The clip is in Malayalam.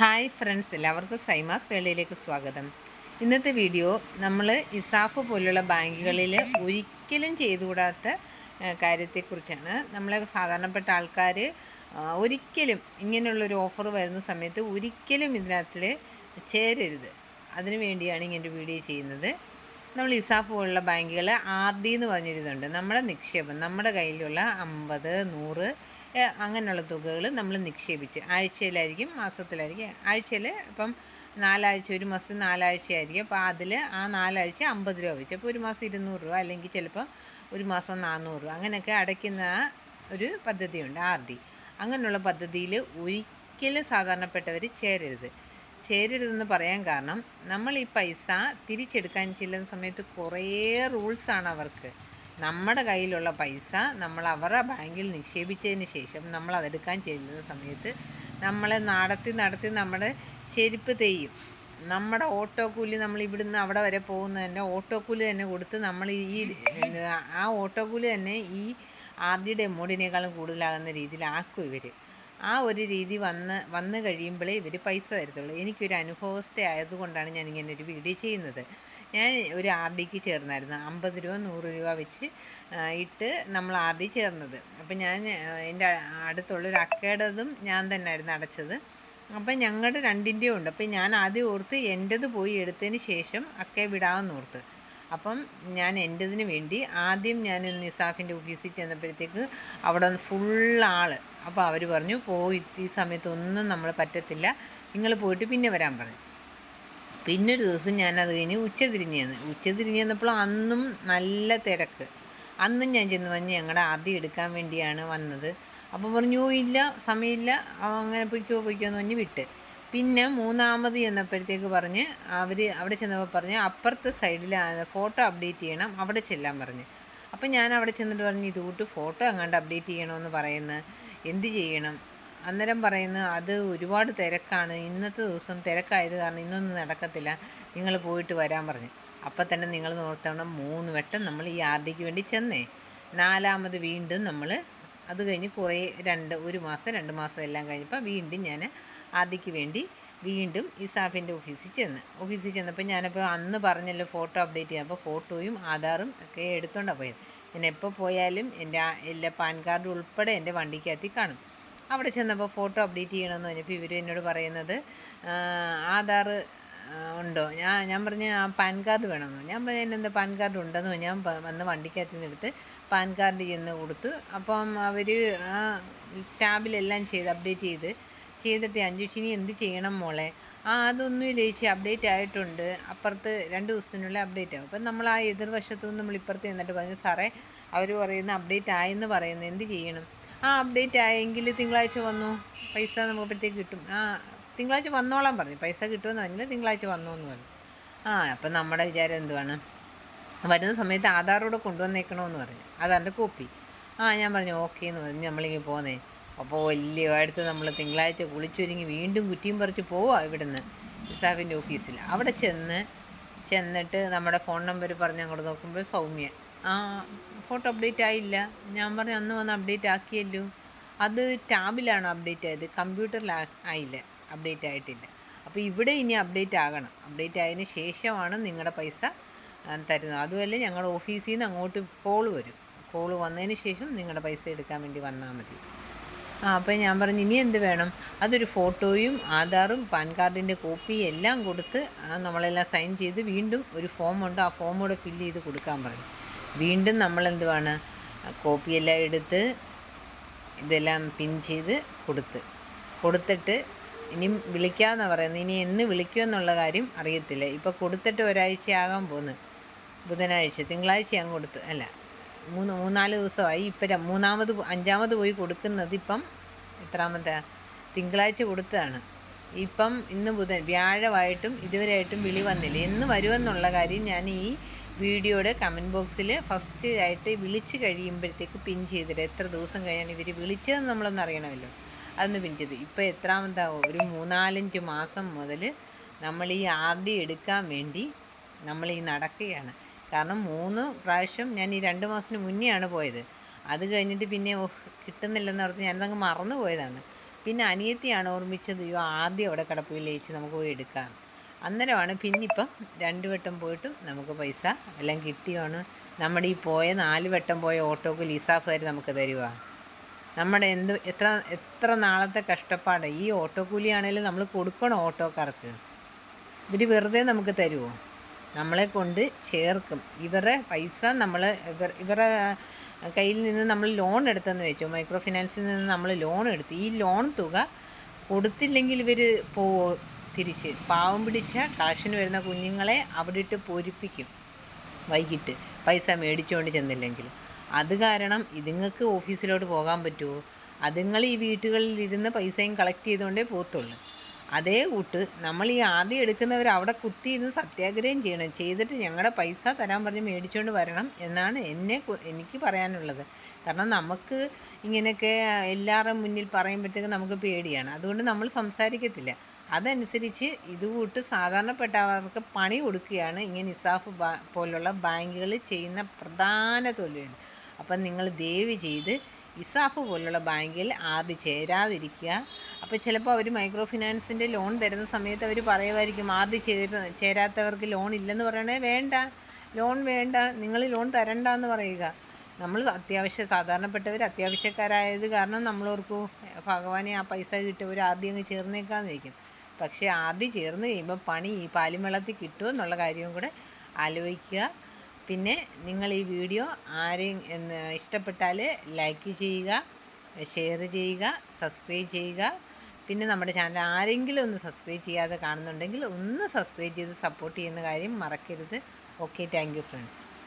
ഹായ് ഫ്രണ്ട്സ് എല്ലാവർക്കും സൈമാസ് വേളയിലേക്ക് സ്വാഗതം. ഇന്നത്തെ വീഡിയോ നമ്മൾ ഇസാഫ് പോലുള്ള ബാങ്കുകളിൽ ഒരിക്കലും ചെയ്തുകൂടാത്ത കാര്യത്തെക്കുറിച്ചാണ്. നമ്മളെ സാധാരണപ്പെട്ട ആൾക്കാർ ഒരിക്കലും ഇങ്ങനെയുള്ളൊരു ഓഫർ വരുന്ന സമയത്ത് ഒരിക്കലും ഇതിനകത്തിൽ ചേരരുത്. അതിനു വേണ്ടിയാണ് ഇങ്ങനൊരു വീഡിയോ ചെയ്യുന്നത്. നമ്മൾ ഇസാഫ് പോലുള്ള ബാങ്കുകൾ ആർ ഡി എന്ന് പറഞ്ഞൊരിതുണ്ട്. നമ്മുടെ നിക്ഷേപം നമ്മുടെ കയ്യിലുള്ള അമ്പത് നൂറ് അങ്ങനെയുള്ള തുകകൾ നമ്മൾ നിക്ഷേപിച്ച്. ആഴ്ചയിലായിരിക്കും മാസത്തിലായിരിക്കും. ആഴ്ചയിൽ ഇപ്പം നാലാഴ്ച ഒരു മാസം നാലാഴ്ചയായിരിക്കും. അപ്പോൾ അതിൽ ആ നാലാഴ്ച അമ്പത് രൂപ വെച്ച്. അപ്പോൾ ഒരു മാസം ഇരുന്നൂറ് രൂപ അല്ലെങ്കിൽ ചിലപ്പോൾ ഒരു മാസം നാനൂറ് രൂപ. അങ്ങനെയൊക്കെ അടയ്ക്കുന്ന ഒരു പദ്ധതിയുണ്ട് ആർ ഡി. അങ്ങനെയുള്ള പദ്ധതിയിൽ ഒരിക്കലും സാധാരണപ്പെട്ടവർ ചേരരുത്. ചേരരുതെന്ന് പറയാൻ കാരണം നമ്മൾ ഈ പൈസ തിരിച്ചെടുക്കാൻ ചെല്ലുന്ന സമയത്ത് കുറേ റൂൾസാണ് അവർക്ക്. നമ്മുടെ കയ്യിലുള്ള പൈസ നമ്മൾ അവരുടെ ബാങ്കിൽ നിക്ഷേപിച്ചതിന് ശേഷം നമ്മൾ അതെടുക്കാൻ ചെല്ലുന്ന സമയത്ത് നമ്മളെ നടത്തി നടത്തി നമ്മുടെ ചെരുപ്പ് തെയ്യും നമ്മുടെ ഓട്ടോ കൂലി നമ്മൾ ഇവിടുന്ന് അവിടെ വരെ പോകുന്നതന്നെ ഓട്ടോ കൂലി തന്നെ കൊടുത്ത് നമ്മൾ ഈ ആ ഓട്ടോ കൂലി തന്നെ ഈ ഡിയുടെ എമൗണ്ടിനേക്കാളും കൂടുതലാകുന്ന രീതിയിലാക്കും ഇവർ ആ ഒരു രീതി വന്ന് വന്നു കഴിയുമ്പോഴേ ഇവർ പൈസ തരത്തുള്ളൂ. എനിക്കൊരു അനുഭവസ്ഥ ആയതുകൊണ്ടാണ് ഞാൻ ഇങ്ങനെ ഒരു വീഡിയോ ചെയ്യുന്നത്. ഞാൻ ഒരു ആർ ഡിക്ക് ചേർന്നായിരുന്നു. അമ്പത് രൂപ നൂറ് രൂപ വെച്ച് ഇട്ട് നമ്മൾ ആർ ഡി ചേർന്നത്. അപ്പം ഞാൻ എന്റെ അടുത്തുള്ളൊരു അക്കയുടേതും ഞാൻ തന്നെ ആയിരുന്നു അടച്ചത്. അപ്പം ഞങ്ങളുടെ രണ്ടിന്റെയും ഉണ്ട്. അപ്പം ഞാൻ ആദ്യം ഓർത്ത് എന്റേത് പോയി എടുത്തതിന് ശേഷം അക്കയെ വിടാമെന്ന് ഓർത്ത്. അപ്പം ഞാൻ എന്റെതിന് വേണ്ടി ആദ്യം ഞാൻ നിസാഫിന്റെ ഓഫീസിൽ ചെന്നപ്പോഴത്തേക്ക് അവിടെ ഫുൾ ആൾ അപ്പോൾ അവർ പറഞ്ഞു പോയിട്ട് ഈ സമയത്തൊന്നും നമ്മൾ പറ്റത്തില്ല. നിങ്ങൾ പോയിട്ട് പിന്നെ വരാൻ പറഞ്ഞു. പിന്നെ ഒരു ദിവസം ഞാൻ അത് കഴിഞ്ഞ് ഉച്ച തിരിഞ്ഞ് ചെന്ന്. ഉച്ച തിരിഞ്ഞ് ചെന്നപ്പോൾ അന്നും നല്ല തിരക്ക്. അന്നും ഞാൻ ചെന്ന് പറഞ്ഞ് ഞങ്ങളുടെ ആദ്യം എടുക്കാൻ വേണ്ടിയാണ് വന്നത്. അപ്പോൾ പറഞ്ഞു ഇല്ല സമയമില്ല. അങ്ങനെ പൊയ്ക്കോ പൊയ്ക്കോ എന്ന് പറഞ്ഞ് വിട്ട്. പിന്നെ മൂന്നാമത് ചെന്നപ്പോഴത്തേക്ക് പറഞ്ഞ് അവർ അവിടെ ചെന്നപ്പോൾ പറഞ്ഞ് അപ്പുറത്തെ സൈഡിൽ ഫോട്ടോ അപ്ഡേറ്റ് ചെയ്യണം അവിടെ ചെല്ലാൻ പറഞ്ഞ്. അപ്പം ഞാൻ അവിടെ ചെന്നിട്ട് പറഞ്ഞ് ഇത് കൂട്ട് ഫോട്ടോ അങ്ങാണ്ട് അപ്ഡേറ്റ് ചെയ്യണമെന്ന് പറയുന്നത് എന്ത് ചെയ്യണം? അന്നേരം പറയുന്നു അത് ഒരുപാട് തിരക്കാണ്. ഇന്നത്തെ ദിവസം തിരക്കായത് കാരണം ഇന്നൊന്നും നടക്കത്തില്ല. നിങ്ങൾ പോയിട്ട് വരാൻ പറഞ്ഞു. അപ്പം തന്നെ നിങ്ങൾ നോർത്തണം മൂന്ന് വട്ടം നമ്മൾ ഈ ആർ ഡിക്ക് വേണ്ടി ചെന്നേ. നാലാമത് വീണ്ടും നമ്മൾ അത് കഴിഞ്ഞ് കുറേ രണ്ട് ഒരു മാസം രണ്ട് മാസം എല്ലാം കഴിഞ്ഞപ്പോൾ വീണ്ടും ഞാൻ ആർ ഡിക്ക് വേണ്ടി വീണ്ടും ഇസാഫിന്റെ ഓഫീസിൽ ചെന്ന്. ഓഫീസിൽ ചെന്നപ്പോൾ ഞാനപ്പോൾ അന്ന് പറഞ്ഞല്ലോ ഫോട്ടോ അപ്ഡേറ്റ് ചെയ്യാം. അപ്പോൾ ഫോട്ടോയും ആധാറും ഒക്കെ എടുത്തോണ്ടാണ് പോയത്. ഞാൻ എപ്പോൾ പോയാലും എന്റെ എല്ലാ പാൻ കാർഡ് ഉൾപ്പെടെ എന്റെ വണ്ടിക്കകത്ത് കാണും. അവിടെ ചെന്നപ്പോൾ ഫോട്ടോ അപ്ഡേറ്റ് ചെയ്യണമെന്ന് പറഞ്ഞപ്പോൾ ഇവർ എന്നോട് പറയുന്നത് ആധാർ ഉണ്ടോ? ഞാൻ ഞാൻ പറഞ്ഞ ആ പാൻ കാർഡ് വേണമെന്ന്. ഞാൻ പറഞ്ഞു "എന്റെ പാൻ കാർഡ് ഉണ്ടെന്ന് ഞാൻ വന്ന് വണ്ടിക്കകത്ത് നിന്നെടുത്ത് പാൻ കാർഡ് ചെന്ന് കൊടുത്തു അപ്പം അവർ ടാബിലെല്ലാം ചെയ്ത് അപ്ഡേറ്റ് ചെയ്ത് ചെയ്തിട്ട് അഞ്ചുച്ചിനി ഇനി എന്ത് ചെയ്യണം മോളെ? ആ അതൊന്നുമില്ല ചേച്ചി. അപ്ഡേറ്റ് ആയിട്ടുണ്ട്. അപ്പുറത്ത് രണ്ട് ദിവസത്തിനുള്ളിൽ അപ്ഡേറ്റ് ആവും. അപ്പം നമ്മൾ ആ എതിർവശത്തു നിന്ന് നമ്മൾ ഇപ്പുറത്ത് ചെന്നിട്ട് പറഞ്ഞു സാറേ അവർ പറയുന്ന അപ്ഡേറ്റ് ആയെന്ന് പറയുന്നത് എന്ത് ചെയ്യണം? ആ അപ്ഡേറ്റ് ആയെങ്കിൽ തിങ്കളാഴ്ച വന്നു? പൈസ നമുക്ക് അപ്പോഴത്തേക്ക് കിട്ടും. ആ തിങ്കളാഴ്ച വന്നോളാൻ പറഞ്ഞു. പൈസ കിട്ടുമെന്ന് പറഞ്ഞാൽ തിങ്കളാഴ്ച വന്നു എന്ന് പറഞ്ഞു. ആ അപ്പം നമ്മുടെ വിചാരം എന്തുവാണ്? വരുന്ന സമയത്ത് ആധാറോടെ കൊണ്ടുവന്നേക്കണമെന്ന് പറഞ്ഞു. അതാന്റെ കോപ്പി. ആ ഞാൻ പറഞ്ഞു ഓക്കെ എന്ന് പറഞ്ഞ്. നമ്മളിങ്ങനെ പോന്നേ. അപ്പോൾ വലിയ അടുത്ത് നമ്മൾ തിങ്കളാഴ്ച കുളിച്ചൊരുങ്ങി വീണ്ടും കുറ്റിയും പറിച്ച് പോവാ ഇവിടുന്ന് ഇസാഫിന്റെ ഓഫീസിൽ അവിടെ ചെന്ന് ചെന്നിട്ട് നമ്മുടെ ഫോൺ നമ്പർ പറഞ്ഞ് അങ്ങോട്ട് നോക്കുമ്പോൾ സൗമ്യ. ആ ഫോട്ടോ അപ്ഡേറ്റ് ആയില്ല. ഞാൻ പറഞ്ഞു അന്ന് വന്ന് അപ്ഡേറ്റ് ആക്കിയല്ലോ. അത് ടാബിലാണ് അപ്ഡേറ്റ് ആയത്? കമ്പ്യൂട്ടറിൽ ആയില്ല. അപ്ഡേറ്റ് ആയിട്ടില്ല. അപ്പോൾ ഇവിടെ ഇനി അപ്ഡേറ്റ് ആകണം. അപ്ഡേറ്റ് ആയതിന് ശേഷമാണ് നിങ്ങളുടെ പൈസ തരുന്നത്. അതുമല്ല ഞങ്ങളുടെ ഓഫീസിൽ നിന്ന് അങ്ങോട്ട് കോൾ വരും. കോൾ വന്നതിന് ശേഷം നിങ്ങളുടെ പൈസ എടുക്കാൻ വേണ്ടി വന്നാൽ മതി. അപ്പോൾ ഞാൻ പറഞ്ഞു ഇനി എന്ത് വേണം? അതൊരു ഫോട്ടോയും ആധാറും പാൻ കാർഡിന്റെ കോപ്പി എല്ലാം കൊടുത്ത് നമ്മളെല്ലാം സൈൻ ചെയ്ത് വീണ്ടും ഒരു ഫോമുണ്ട് ആ ഫോം കൂടെ ഫില്ല് ചെയ്ത് കൊടുക്കാൻ പറഞ്ഞു. വീണ്ടും നമ്മൾ എന്തുവാണ് കോപ്പിയെല്ലാം എടുത്ത് ഇതെല്ലാം പിൻ ചെയ്ത് കൊടുത്ത്. കൊടുത്തിട്ട് ഇനി വിളിക്കാമെന്ന് പറയുന്നത്. ഇനി എന്ന് വിളിക്കുമെന്നുള്ള കാര്യം അറിയത്തില്ല. ഇപ്പോൾ കൊടുത്തിട്ട് ഒരാഴ്ചയാകാൻ പോകുന്നു ബുധനാഴ്ച തിങ്കളാഴ്ച ഞാൻ കൊടുത്ത് അല്ല മൂന്ന് മൂന്നാൽ ദിവസമായി. ഇപ്പം മൂന്നാമത് അഞ്ചാമത് പോയി കൊടുക്കുന്നത് ഇപ്പം എത്രാമത്തെ? തിങ്കളാഴ്ച കൊടുത്തതാണ്. ഇപ്പം ഇന്ന് ബുധൻ വ്യാഴമായിട്ടും ഇതുവരെയായിട്ടും വിളി വന്നില്ല. എന്ന് വരുമെന്നുള്ള കാര്യം ഞാൻ ഈ വീഡിയോയുടെ കമന്റ് ബോക്സിൽ ഫസ്റ്റ് ആയിട്ട് വിളിച്ച് കഴിയുമ്പോഴത്തേക്ക് പിൻ ചെയ്തിട്ട് എത്ര ദിവസം കഴിഞ്ഞാണ് ഇവർ വിളിച്ചതെന്ന് നമ്മളൊന്ന് അറിയണമല്ലോ. അതൊന്ന് പിൻ ചെയ്ത്. ഇപ്പോൾ എത്രാമതാവും ഒരു മൂന്നാലഞ്ച് മാസം മുതൽ നമ്മൾ ഈ ആർ ഡി എടുക്കാൻ വേണ്ടി നമ്മൾ ഈ നടക്കുകയാണ്. കാരണം മൂന്ന് പ്രാവശ്യം ഞാൻ ഈ രണ്ട് മാസത്തിന് മുന്നെയാണ് പോയത്. അത് കഴിഞ്ഞിട്ട് പിന്നെ കിട്ടുന്നില്ലെന്ന് ഓർത്ത് ഞാനതങ്ങ് മറന്നു പോയതാണ്. പിന്നെ അനിയത്തിയാണ് ഓർമ്മിച്ചത് അയ്യോ ആദ്യം അവിടെ കടപ്പുയിൽ ലയിച്ച് നമുക്ക് പോയി എടുക്കാം. അന്നേരമാണ് പിന്നിപ്പം രണ്ട് വട്ടം പോയിട്ടും നമുക്ക് പൈസ എല്ലാം കിട്ടിയാണ്. നമ്മുടെ ഈ പോയ നാല് വട്ടം പോയ ഓട്ടോക്ക് ലീസാഫുകാർ നമുക്ക് തരുക നമ്മുടെ എന്ത് എത്ര എത്ര നാളത്തെ കഷ്ടപ്പാട്. ഈ ഓട്ടോ കൂലിയാണേലും നമ്മൾ കൊടുക്കണം ഓട്ടോക്കാർക്ക്? ഇവർ വെറുതെ നമുക്ക് തരുമോ നമ്മളെ കൊണ്ട് ചേർക്കും. ഇവരുടെ പൈസ നമ്മൾ ഇവർ ഇവരുടെ കയ്യിൽ നിന്ന് നമ്മൾ ലോൺ എടുത്തെന്ന് വെച്ചു മൈക്രോ ഫിനാൻസിൽ നിന്ന് നമ്മൾ ലോൺ എടുത്ത് ഈ ലോൺ തുക കൊടുത്തില്ലെങ്കിൽ ഇവർ പോവോ തിരിച്ച്? പാവം പിടിച്ച കളക്ഷൻ വരുന്ന കുഞ്ഞുങ്ങളെ അവിടെ ഇട്ട് പൊരിപ്പിക്കും വൈകിട്ട് പൈസ മേടിച്ചുകൊണ്ട് ചെന്നില്ലെങ്കിൽ. അത് കാരണം ഇതുങ്ങൾക്ക് ഓഫീസിലോട്ട് പോകാൻ പറ്റുമോ? അതുങ്ങൾ ഈ വീട്ടുകളിൽ ഇരുന്ന് പൈസയും കളക്ട് ചെയ്തുകൊണ്ടേ പോകത്തുള്ളൂ അതേ കൂട്ട്. നമ്മൾ ഈ ആദ്യം എടുക്കുന്നവർ അവിടെ കുത്തിയിരുന്ന് സത്യാഗ്രഹം ചെയ്യണം. ചെയ്തിട്ട് ഞങ്ങളുടെ പൈസ തരാൻ പറഞ്ഞ് മേടിച്ചുകൊണ്ട് വരണം എന്നാണ് എന്നെ എനിക്ക് പറയാനുള്ളത്. കാരണം നമുക്ക് ഇങ്ങനെയൊക്കെ എല്ലാവരുടെ മുന്നിൽ പറയുമ്പോഴത്തേക്ക് നമുക്ക് പേടിയാണ്. അതുകൊണ്ട് നമ്മൾ സംസാരിക്കത്തില്ല. അതനുസരിച്ച് ഇതുകൂട്ട് സാധാരണപ്പെട്ടവർക്ക് പണി കൊടുക്കുകയാണ്. ഇങ്ങനെ ഇസാഫ് പോലുള്ള ബാങ്കുകൾ ചെയ്യുന്ന പ്രധാന തൊഴിലുകൾ. അപ്പം നിങ്ങൾ ദയവ് ചെയ്ത് ഇസാഫ് പോലുള്ള ബാങ്കിൽ ആദ്യം ചേരാതിരിക്കുക. അപ്പോൾ ചിലപ്പോൾ അവർ മൈക്രോ ഫിനാൻസിന്റെ ലോൺ തരുന്ന സമയത്ത് അവർ പറയുമായിരിക്കും ആദ്യം ചേരുന്ന ചേരാത്തവർക്ക് ലോൺ ഇല്ലെന്ന് പറയണേ വേണ്ട ലോൺ വേണ്ട നിങ്ങൾ ലോൺ തരണ്ട എന്ന് പറയുക. നമ്മൾ അത്യാവശ്യ സാധാരണപ്പെട്ടവർ അത്യാവശ്യക്കാരായത് കാരണം നമ്മളവർക്ക് ഭഗവാനെ ആ പൈസ കിട്ടിയവർ ആദ്യം അങ്ങ് ചേർന്നേക്കാന്ന് ചോദിക്കും പക്ഷേ ആദ്യം ചേർന്ന് കഴിയുമ്പോൾ പണി ഈ പാലും വെള്ളത്തിൽ കിട്ടുമോ എന്നുള്ള കാര്യവും കൂടെ ആലോചിക്കുക. പിന്നെ നിങ്ങൾ ഈ വീഡിയോ ആരെയും ഇഷ്ടപ്പെട്ടാൽ ലൈക്ക് ചെയ്യുക. ഷെയർ ചെയ്യുക സബ്സ്ക്രൈബ് ചെയ്യുക. പിന്നെ നമ്മുടെ ചാനൽ ആരെങ്കിലും ഒന്ന് സബ്സ്ക്രൈബ് ചെയ്യാതെ കാണുന്നുണ്ടെങ്കിൽ ഒന്ന് സബ്സ്ക്രൈബ് ചെയ്ത് സപ്പോർട്ട് ചെയ്യുന്ന കാര്യം മറക്കരുത്. Okay thank friends